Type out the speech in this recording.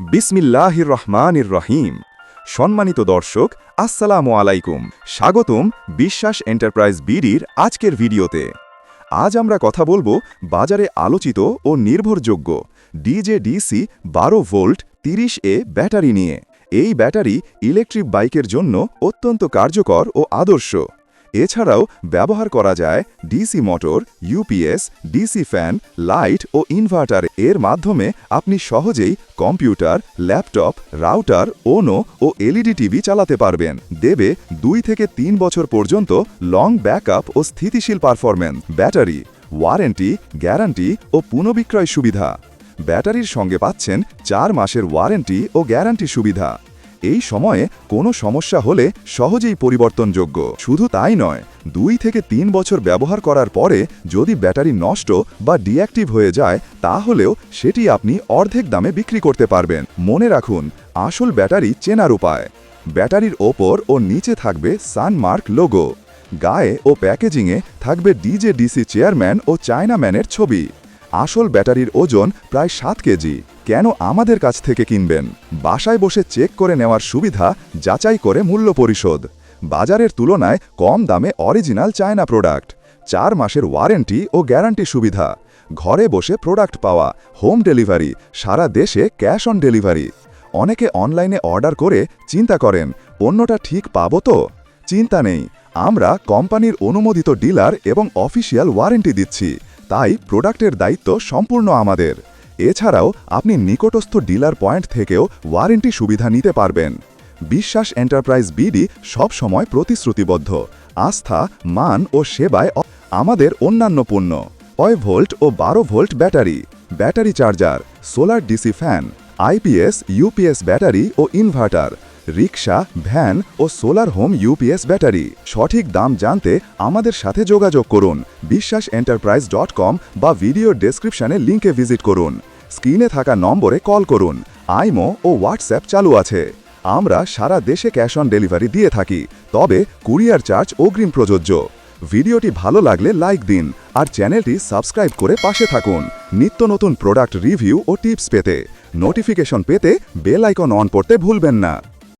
বিসমিল্লাহির রহমানির রহিম। সম্মানিত দর্শক, আসসালামু আলাইকুম। স্বাগতম বিশ্বাস এন্টারপ্রাইজ বিডির আজকের ভিডিওতে। আজ আমরা কথা বলব বাজারে আলোচিত ও নির্ভরযোগ্য ডিজে ডিসি বারো ভোল্ট তিরিশ এ ব্যাটারি নিয়ে। এই ব্যাটারি ইলেকট্রিক বাইকের জন্য অত্যন্ত কার্যকর ও আদর্শ। এছাড়াও ব্যবহার করা যায় DC motor, UPS, DC fan, light ও ইনভার্টার। এর মাধ্যমে আপনি সহজেই কম্পিউটার, ল্যাপটপ, রাউটার, ওনো ও এলইডি টিভি চালাতে পারবেন। দেবে দুই থেকে তিন বছর পর্যন্ত লং ব্যাকআপ ও স্থিতিশীল পারফরম্যান্স, ব্যাটারি, ওয়ারেন্টি, গ্যারান্টি ও পুনঃবিক্রয় সুবিধা। ব্যাটারির সঙ্গে পাচ্ছেন চার মাসের ওয়ারেন্টি ও গ্যারান্টি সুবিধা। এই সময়ে কোনো সমস্যা হলে সহজেই পরিবর্তনযোগ্য। শুধু তাই নয়, দুই থেকে তিন বছর ব্যবহার করার পরে যদি ব্যাটারি নষ্ট বা ডিঅ্যাক্টিভ হয়ে যায়, তাহলেও সেটি আপনি অর্ধেক দামে বিক্রি করতে পারবেন। মনে রাখুন, আসল ব্যাটারি চেনার উপায়। ব্যাটারির ওপর ও নিচে থাকবে সানমার্ক লোগো। গায়ে ও প্যাকেজিংয়ে থাকবে ডিজে ডিসি চেয়ারম্যান ও চায়নাম্যানের ছবি। আসল ব্যাটারির ওজন প্রায় সাত কেজি। কেন আমাদের কাছ থেকে কিনবেন? বাসায় বসে চেক করে নেওয়ার সুবিধা, যাচাই করে মূল্য পরিশোধ। বাজারের তুলনায় কম দামে অরিজিনাল চায়না প্রোডাক্ট। চার মাসের ওয়ারেন্টি ও গ্যারান্টি সুবিধা। ঘরে বসে প্রোডাক্ট পাওয়া, হোম ডেলিভারি, সারা দেশে ক্যাশ অন ডেলিভারি। অনেকে অনলাইনে অর্ডার করে চিন্তা করেন, পণ্যটা ঠিক পাব তো? চিন্তা নেই, আমরা কোম্পানির অনুমোদিত ডিলার এবং অফিসিয়াল ওয়ারেন্টি দিচ্ছি। তাই প্রোডাক্টের দায়িত্ব সম্পূর্ণ আমাদের। এছাড়াও আপনি নিকটস্থ ডিলার পয়েন্ট থেকেও ওয়ারেন্টি সুবিধা নিতে পারবেন। বিশ্বাস এন্টারপ্রাইজ বিডি সব সময় প্রতিশ্রুতিবদ্ধ। আস্থা, মান ও সেবায় আমাদের অন্যান্য পণ্য। ছয় ভোল্ট ও বারো volt battery battery charger, solar DC fan IPS UPS battery ও ইনভার্টার। রিক্সা, ভ্যান ও সোলার হোম ইউপিএস ব্যাটারি। সঠিক দাম জানতে আমাদের সাথে যোগাযোগ করুন। বিশ্বাস এন্টারপ্রাইজ ডট কম বা ভিডিও ডেসক্রিপশনে লিঙ্কে ভিজিট করুন। স্ক্রিনে থাকা নম্বরে কল করুন। আইমো ও হোয়াটসঅ্যাপ চালু আছে। আমরা সারা দেশে ক্যাশ অন ডেলিভারি দিয়ে থাকি, তবে কুরিয়ার চার্জ অগ্রিম প্রযোজ্য। ভিডিওটি ভালো লাগলে লাইক দিন আর চ্যানেলটি সাবস্ক্রাইব করে পাশে থাকুন। নিত্য নতুন প্রোডাক্ট রিভিউ ও টিপস পেতে, নোটিফিকেশন পেতে বেল আইকন অন করতে ভুলবেন না।